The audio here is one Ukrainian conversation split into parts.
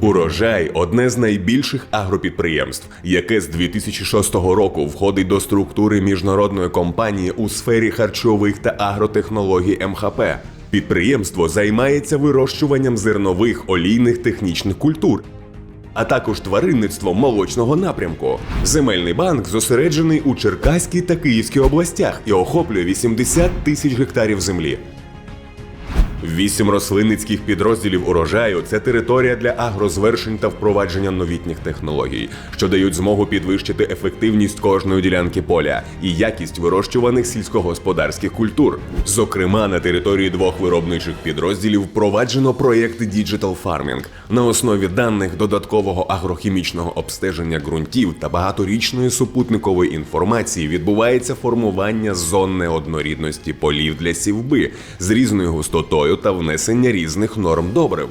Урожай одне з найбільших агропідприємств, яке з 2006 року входить до структури міжнародної компанії у сфері харчових та агротехнологій МХП. Підприємство займається вирощуванням зернових олійних технічних культур, а також тваринництвом молочного напрямку. Земельний банк зосереджений у Черкаській та Київській областях і охоплює 80 тисяч гектарів землі. Вісім рослинницьких підрозділів урожаю це територія для агрозвершень та впровадження новітніх технологій, що дають змогу підвищити ефективність кожної ділянки поля і якість вирощуваних сільськогосподарських культур. Зокрема, на території двох виробничих підрозділів впроваджено проєкт Digital Farming на основі даних додаткового агрохімічного обстеження ґрунтів та багаторічної супутникової інформації відбувається формування зон неоднорідності полів для сівби з різною густотою та внесення різних норм добрив.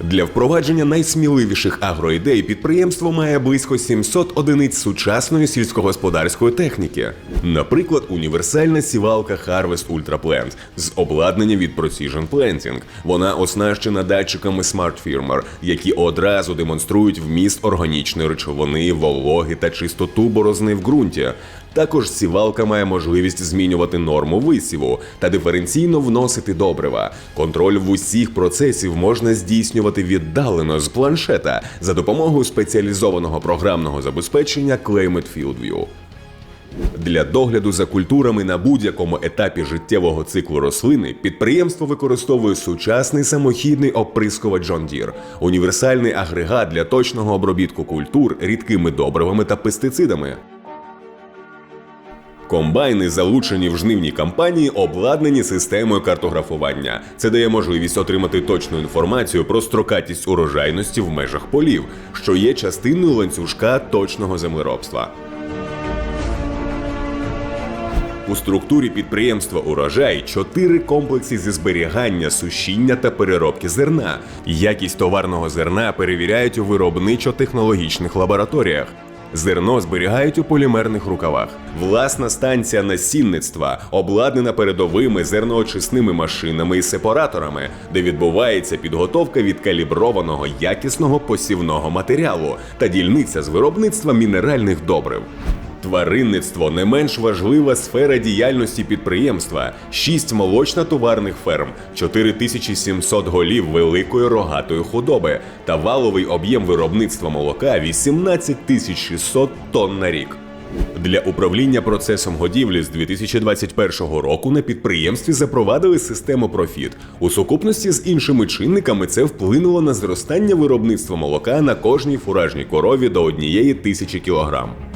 Для впровадження найсміливіших агроідей підприємство має близько 700 одиниць сучасної сільськогосподарської техніки. Наприклад, універсальна сівалка Harvest Ultra Plant з обладнанням від Precision Planting. Вона оснащена датчиками Smart Firmer, які одразу демонструють вміст органічної речовини, вологи та чистоту борозни в ґрунті. Також сівалка має можливість змінювати норму висіву та диференційно вносити добрива. Контроль в усіх процесів можна здійснювати віддалено з планшета за допомогою спеціалізованого програмного забезпечення Climate Field View. Для догляду за культурами на будь-якому етапі життєвого циклу рослини підприємство використовує сучасний самохідний оприскувач John Deere – універсальний агрегат для точного обробітку культур рідкими добривами та пестицидами. Комбайни, залучені в жнивній кампанії, обладнані системою картографування. Це дає можливість отримати точну інформацію про строкатість урожайності в межах полів, що є частиною ланцюжка точного землеробства. У структурі підприємства Урожай чотири комплекси зі зберігання, сушіння та переробки зерна. Якість товарного зерна перевіряють у виробничо-технологічних лабораторіях. Зерно зберігають у полімерних рукавах. Власна станція насінництва обладнана передовими зерноочисними машинами і сепараторами, де відбувається підготовка відкаліброваного якісного посівного матеріалу та дільниця з виробництва мінеральних добрив. Тваринництво не менш важлива сфера діяльності підприємства: шість молочно-товарних ферм, 4700 голів великої рогатої худоби та валовий об'єм виробництва молока 18600 тонн на рік. Для управління процесом годівлі з 2021 року на підприємстві запровадили систему Профіт. У сукупності з іншими чинниками це вплинуло на зростання виробництва молока на кожній фуражній корові до однієї тисячі кілограм.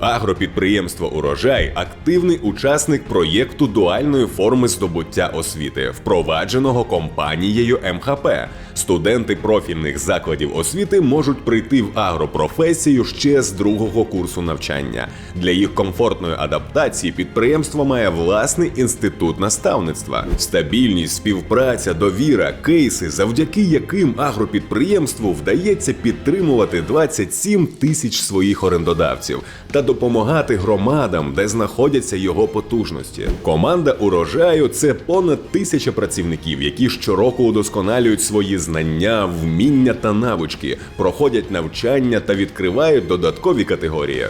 Агропідприємство Урожай активний учасник проєкту дуальної форми здобуття освіти, впровадженого компанією МХП. Студенти профільних закладів освіти можуть прийти в агропрофесію ще з другого курсу навчання. Для їх комфортної адаптації підприємство має власний інститут наставництва, стабільність, співпраця, довіра, кейси, завдяки яким агропідприємству вдається підтримувати 27 тисяч своїх орендодавців та допомагати громадам, де знаходяться його потужності. Команда урожаю це понад тисяча працівників, які щороку удосконалюють свої знання, вміння та навички, проходять навчання та відкривають додаткові категорії.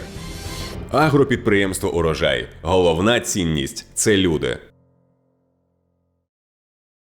Агропідприємство Урожай. Головна цінність це люди.